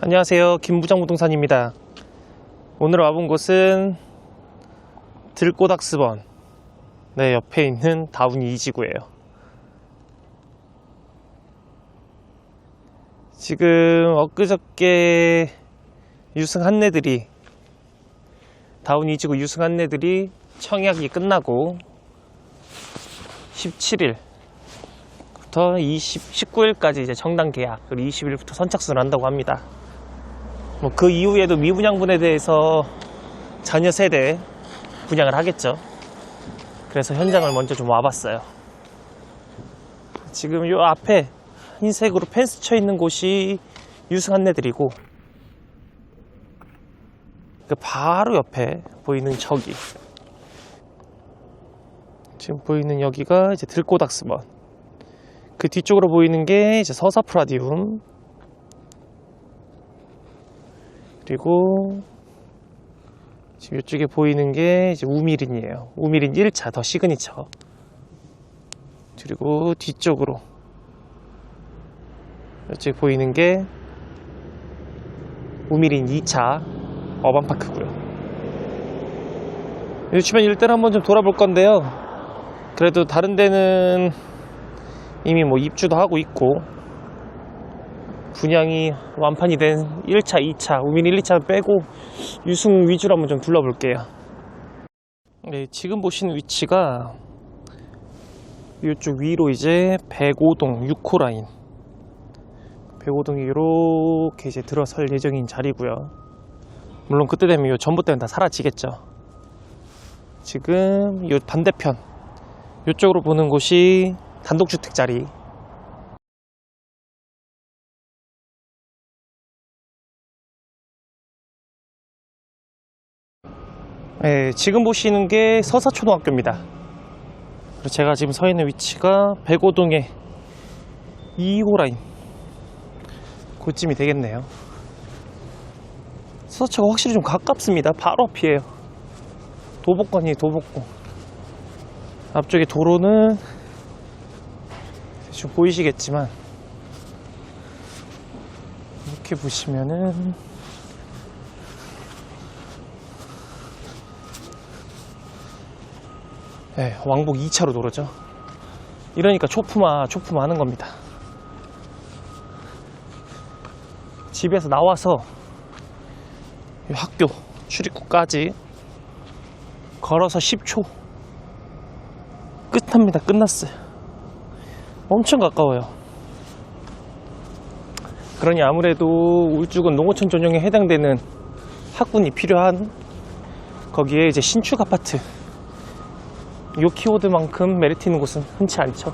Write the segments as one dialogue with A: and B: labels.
A: 안녕하세요. 김부장 부동산입니다. 오늘 와본 곳은 들꼬닥스번 네, 옆에 있는 다운이 이지구예요. 지금 엊그저께 유승 한내들이 다운 이지구 유승 한내들이 청약이 끝나고 17일 부터 20, 19일까지 이제 정당 계약, 그리고 20일부터 선착순을 한다고 합니다. 뭐 그 이후에도 미분양분에 대해서 자녀 세대 분양을 하겠죠. 그래서 현장을 먼저 좀 와봤어요. 지금 요 앞에 흰색으로 펜스 쳐 있는 곳이 유승 한내들이고 그 바로 옆에 보이는 저기 지금 보이는 여기가 이제 들꼬닥스번 그 뒤쪽으로 보이는 게 이제 서사프라디움 그리고 지금 이쪽에 보이는 게 이제 우미린이에요. 우미린 1차 더 시그니처. 그리고 뒤쪽으로 이쪽에 보이는 게 우미린 2차 어반파크고요. 이 주변 일대를 한번 좀 돌아볼 건데요. 그래도 다른 데는 이미 뭐 입주도 하고 있고 분양이 완판이 된 1차, 2차, 우민 1, 2차 빼고 유승 위주로 한번 좀 둘러볼게요. 네, 지금 보시는 위치가 이쪽 위로 이제 105동 6호 라인 105동이 이렇게 이제 들어설 예정인 자리고요. 물론 그때 되면 이 전봇대는 다 사라지겠죠. 지금 이 반대편 이쪽으로 보는 곳이 단독주택 자리 네, 지금 보시는 게 서사초등학교입니다. 제가 지금 서 있는 위치가 백오동의 2호 라인 그쯤이 되겠네요. 서사초가 확실히 좀 가깝습니다. 바로 앞이에요. 도복권이에요, 도복권. 앞쪽에 도로는 지금 보이시겠지만 이렇게 보시면은 네, 왕복 2차로 도로죠. 이러니까 초품화, 초품화 하는 겁니다. 집에서 나와서 이 학교 출입구까지 걸어서 10초. 끝납니다. 끝났어요. 엄청 가까워요. 그러니 아무래도 울주군 농어촌 전용에 해당되는 학군이 필요한 거기에 이제 신축 아파트 요 키워드만큼 메리트 있는 곳은 흔치 않죠.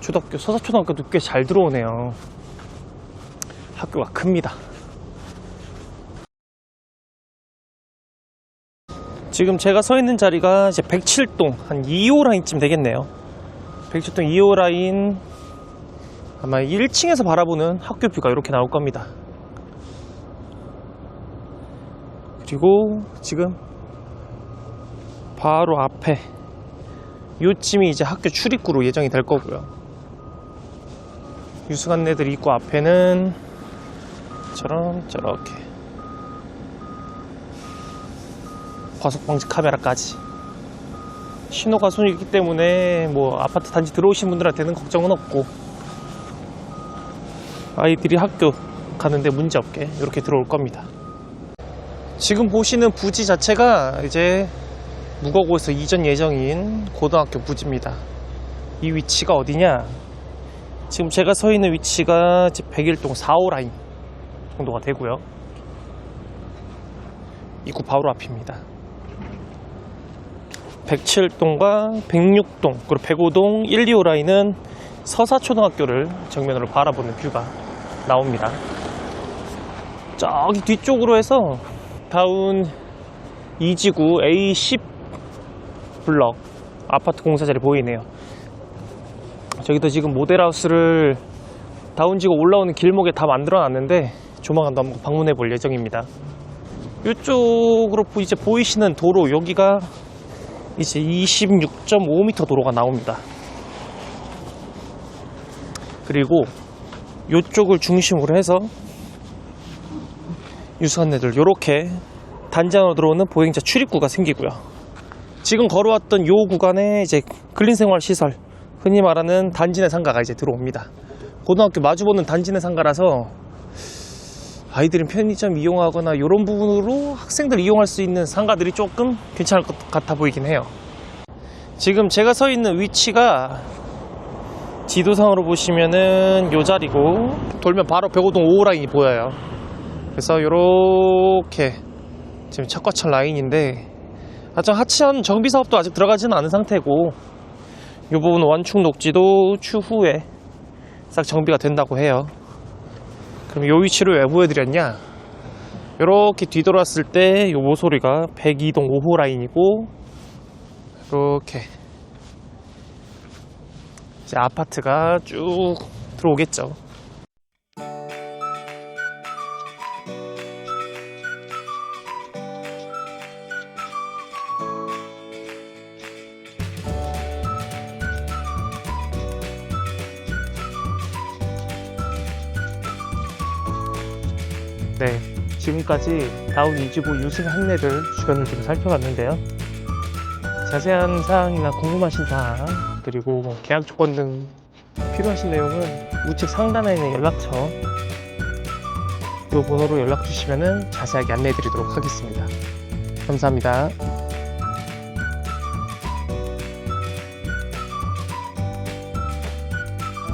A: 초등학교, 서사초등학교도 꽤 잘 들어오네요. 학교가 큽니다. 지금 제가 서 있는 자리가 이제 107동 한 2호 라인쯤 되겠네요. 107동 2호 라인 아마 1층에서 바라보는 학교 뷰가 이렇게 나올 겁니다. 그리고 지금 바로 앞에 요쯤이 이제 학교 출입구로 예정이 될 거고요. 유승한네들 입구 앞에는 저런 저렇게 과속 방지 카메라까지 신호가 손이기 때문에 뭐 아파트 단지 들어오신 분들한테는 걱정은 없고 아이들이 학교 가는데 문제 없게 이렇게 들어올 겁니다. 지금 보시는 부지 자체가 이제 무거고에서 이전 예정인 고등학교 부지입니다. 이 위치가 어디냐? 지금 제가 서 있는 위치가 101동 4호 라인 정도가 되고요. 입구 바로 앞입니다. 107동과 106동 그리고 105동 1, 2호 라인은 서사초등학교를 정면으로 바라보는 뷰가 나옵니다. 저기 뒤쪽으로 해서 다운 이지구 A10 블럭 아파트 공사 자리 보이네요. 저기도 지금 모델하우스를 다운지구 올라오는 길목에 다 만들어 놨는데 조만간 한번 방문해 볼 예정입니다. 이쪽으로 이제 보이시는 도로 여기가 이제 26.5m 도로가 나옵니다. 그리고 이쪽을 중심으로 해서 유수한내들 이렇게 단지 안으로 들어오는 보행자 출입구가 생기고요. 지금 걸어왔던 요 구간에 이제 근린생활 시설, 흔히 말하는 단지 내 상가가 이제 들어옵니다. 고등학교 마주보는 단지 내 상가라서 아이들은 편의점 이용하거나 이런 부분으로 학생들 이용할 수 있는 상가들이 조금 괜찮을 것 같아 보이긴 해요. 지금 제가 서 있는 위치가 지도상으로 보시면은 요 자리고 돌면 바로 벽오동 5호 라인이 보여요. 그래서 요렇게 지금 차과천 라인인데 아직 하천 정비 사업도 아직 들어가지는 않은 상태고 요 부분 완충 녹지도 추후에 싹 정비가 된다고 해요. 그럼 요 위치를 왜 보여드렸냐? 요렇게 뒤돌았을 때 요 모서리가 102동 5호 라인이고 이렇게 이제 아파트가 쭉 들어오겠죠. 네, 지금까지 다운 이지구 유승 한내들 주변을 좀 살펴봤는데요. 자세한 사항이나 궁금하신 사항 그리고 뭐 계약 조건 등 필요하신 내용은 우측 상단에 있는 연락처 이 번호로 연락 주시면 자세하게 안내해 드리도록 하겠습니다. 감사합니다.